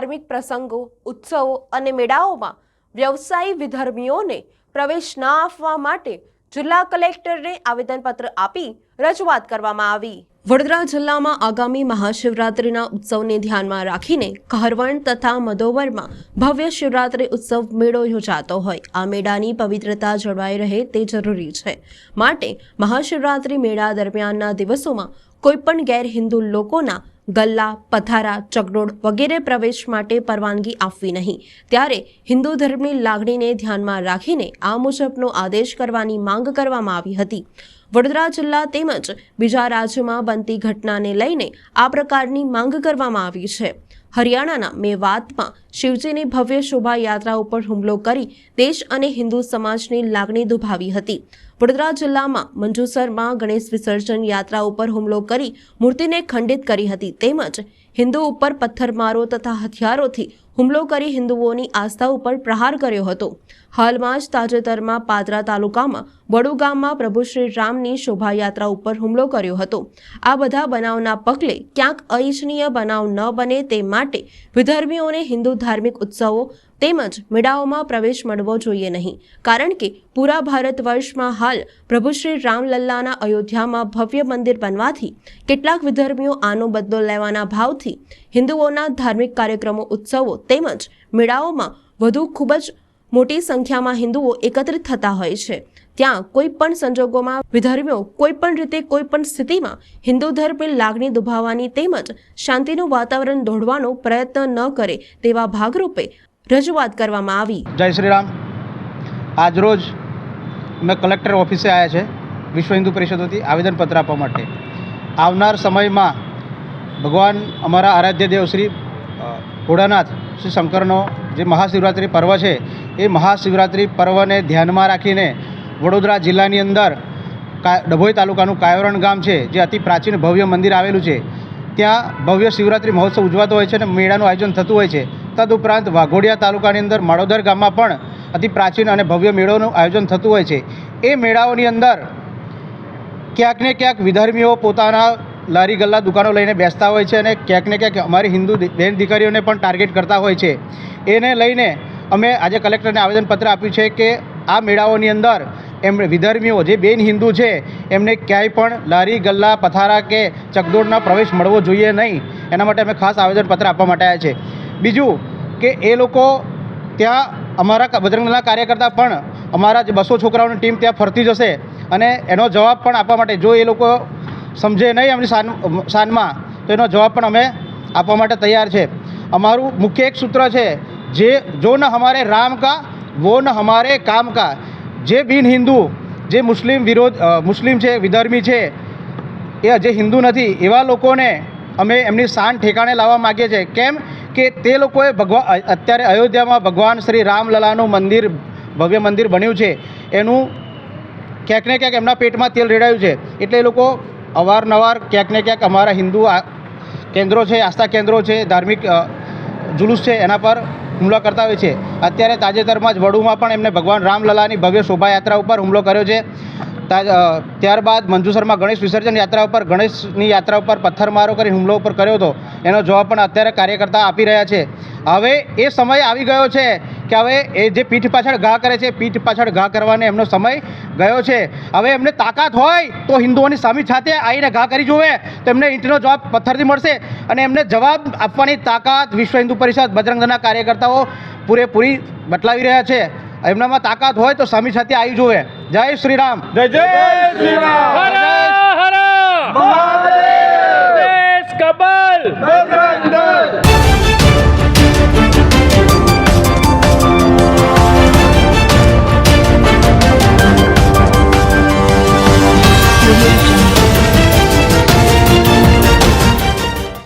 ધાર્મિક પ્રસંગો, ઉત્સવો અને મેળાઓમાં વ્યવસાયી વિધર્મીઓને પ્રવેશ ના આપવા માટે જિલ્લા કલેક્ટરને આવેદનપત્ર આપી રજૂઆત કરવામાં આવી. વડોદરા જિલ્લામાં આગામી મહાશિવરાત્રિના ઉત્સવને ધ્યાનમાં રાખીને કહરવણ તથા મધોવરમાં ભવ્ય શિવરાત્રિ ઉત્સવ મેળો યોજાતો હોય. આ મેળાની પવિત્રતા જળવાઈ રહે તે જરૂરી છે. માટે મહાશિવરાત્રિ મેળા દરમિયાનના દિવસોમાં કોઈપણ ગેરહિન્દુ લોકોના ગલ્લા પથારા ચગડોળ વગેરે પ્રવેશ માટે પરવાનગી આપવી નહીં. ત્યારે હિન્દુ ધર્મની લાગણીને ધ્યાનમાં રાખીને આ મુજબનો આદેશ કરવાની માંગ કરવામાં આવી હતી. વડોદરા જિલ્લા તેમજ બીજા રાજ્યોમાં બનતી ઘટનાને લઈને આ પ્રકારની માંગ કરવામાં આવી છે. હરિયાણાના મેવાતમાં શિવજીની ભવ્ય શોભાયાત્રા ઉપર હુમલો કરી દેશ અને હિન્દુ સમાજની લાગણી દુભાવી હતી. વડોદરા જિલ્લામાં મંજુસરમાં ગણેશ વિસર્જન યાત્રા ઉપર હુમલો કરી મૂર્તિને ખંડિત કરી હતી. તેમજ હિન્દુ ઉપર પથ્થરમારો તથા હથિયારોથી હુમલો કરી હિન્દુઓની આસ્થા ઉપર પ્રહાર કર્યો હતો. હાલમાં જ તાજેતરમાં પાદરા તાલુકામાં વડુગામમાં પ્રભુ શ્રી રામની શોભાયાત્રા ઉપર હુમલો કર્યો હતો. આ બધા બનાવના પગલે ક્યાંક અનિચ્છનીય બનાવ ન બને તે માટે વિધર્મીઓને હિન્દુ ધાર્મિક ઉત્સવો તેમજ મેળાઓમાં પ્રવેશ મળવો જોઈએ નહીં. કારણ કે પૂરા ભારત વર્ષમાં હાલ પ્રભુ શ્રી રામલલ્લાના અયોધ્યામાં ભવ્ય મંદિર બનવાથી કેટલાક વિધર્મીઓ આનો બદલો લેવાના ભાવથી હિન્દુઓના ધાર્મિક કાર્યક્રમો, ઉત્સવો તેમજ મેળાઓમાં વધુ ખૂબ જ મોટી સંખ્યામાં હિન્દુઓ એકત્રિત થતા હોય છે. ત્યાં કોઈ પણ સંજોગોમાં વિધર્મીઓ કોઈ પણ રીતે કોઈ પણ સ્થિતિમાં હિન્દુ ધર્મની લાગણી દુભાવવાની તેમજ શાંતિનું વાતાવરણ દોડવાનો પ્રયત્ન ન કરે તેવા ભાગરૂપે રજૂઆત કરવામાં આવી. જય શ્રી રામ આજરોજ મેં કલેક્ટર ઓફિસે આવ્યા છે, વિશ્વ હિન્દુ પરિષદ વતી આવેદનપત્ર આપવા માટે. આવનાર સમયમાં ભગવાન અમારા આરાધ્ય દેવ શ્રી ભોળાનાથ, શ્રી શંકરનો જે મહાશિવરાત્રિ પર્વ છે, એ મહાશિવરાત્રિ પર્વને ધ્યાનમાં રાખીને વડોદરા જિલ્લાની અંદર ડભોઈ તાલુકાનું કાયોરણ ગામ છે, જે અતિ પ્રાચીન ભવ્ય મંદિર આવેલું છે, ત્યાં ભવ્ય શિવરાત્રિ મહોત્સવ ઉજવાતો હોય છે અને મેળાનું આયોજન થતું હોય છે. તદુપરાંત વાઘોડિયા તાલુકાની અંદર માળોદર ગામમાં પણ અતિ પ્રાચીન અને ભવ્ય મેળોનું આયોજન થતું હોય છે. એ મેળાઓની અંદર ક્યાંક ને ક્યાંક વિધર્મીઓ પોતાના લારી ગલ્લા દુકાનો લઈને બેસતા હોય છે અને ક્યાંક ને ક્યાંક અમારી હિન્દુ બેન દીકરીઓને પણ ટાર્ગેટ કરતા હોય છે. એને લઈને અમે આજે કલેક્ટરને આવેદનપત્ર આપ્યું છે કે આ મેળાઓની અંદર એમણે વિધર્મીઓ જે બેન હિન્દુ છે, એમને ક્યાંય પણ લારી ગલ્લા, પથારા કે ચકદોડના પ્રવેશ મળવો જોઈએ નહીં. એના માટે અમે ખાસ આવેદનપત્ર આપવા માટે આવ્યા છે. બીજું કે એ લોકો ત્યાં અમારા બજરંગદળના કાર્યકર્તા પણ અમારા જે બસો છોકરાઓની ટીમ ત્યાં ફરતી જશે અને એનો જવાબ પણ આપવા માટે, જો એ લોકો સમજે નહીં એમની શાન શાનમાં તો એનો જવાબ પણ અમે આપવા માટે તૈયાર છે. અમારું મુખ્ય એક સૂત્ર છે જે, જો ન હમારે રામ કા, વો ન હમારે કામ કા. જે બિન હિન્દુ, જે મુસ્લિમ વિરોધ મુસ્લિમ છે, વિધર્મી છે, એ જે હિન્દુ નથી. એવા લોકોને અમે એમની શાન ઠેકાણે લાવવા માગીએ છીએ. કેમ કે તે લોકોએ ભગવાન અત્યારે અયોધ્યામાં ભગવાન શ્રી રામલલાનું મંદિર, ભવ્ય મંદિર બન્યું છે. એનું ક્યાંક ને ક્યાંક એમના પેટમાં તેલ રેડાયું છે. એટલે એ લોકો અવારનવાર ક્યાંક ને ક્યાંક અમારા હિન્દુ કેન્દ્રો છે, આસ્થા કેન્દ્રો છે, ધાર્મિક જુલુસ છે, એના પર હુમલો કરતા હોય છે. અત્યારે તાજેતરમાં જ વડુમાં પણ એમને ભગવાન રામલલાની ભવ્ય શોભાયાત્રા ઉપર હુમલો કર્યો છે. ત્યારબાદ મંજુસરમાં ગણેશ વિસર્જન યાત્રા ઉપર ગણેશની યાત્રા ઉપર પથ્થરમારો કરી હુમલો ઉપર કર્યો હતો. એનો જવાબ પણ અત્યારે કાર્યકર્તા આપી રહ્યા છે. હવે એ સમય આવી ગયો છે કે હવે એ જે પીઠ પાછળ ઘા કરે છે પીઠ પાછળ ઘા કરવાનો એમનો સમય ગયો છે. હવે એમને તાકાત હોય તો હિન્દુઓની સામી સાથે આવીને ઘા કરી જોવે તો એમને ઈંટનો જવાબ પથ્થરથી મળશે અને એમને જવાબ આપવાની તાકાત વિશ્વ હિન્દુ પરિષદ બજરંગ કાર્યકર્તાઓ પૂરેપૂરી બટલાવી રહ્યા છે. એમનામાં તાકાત હોય તો સામી સાથે આવી જોવે જય શ્રી રામ. જય જય શ્રી રામ. હર હર દેશ કબલ.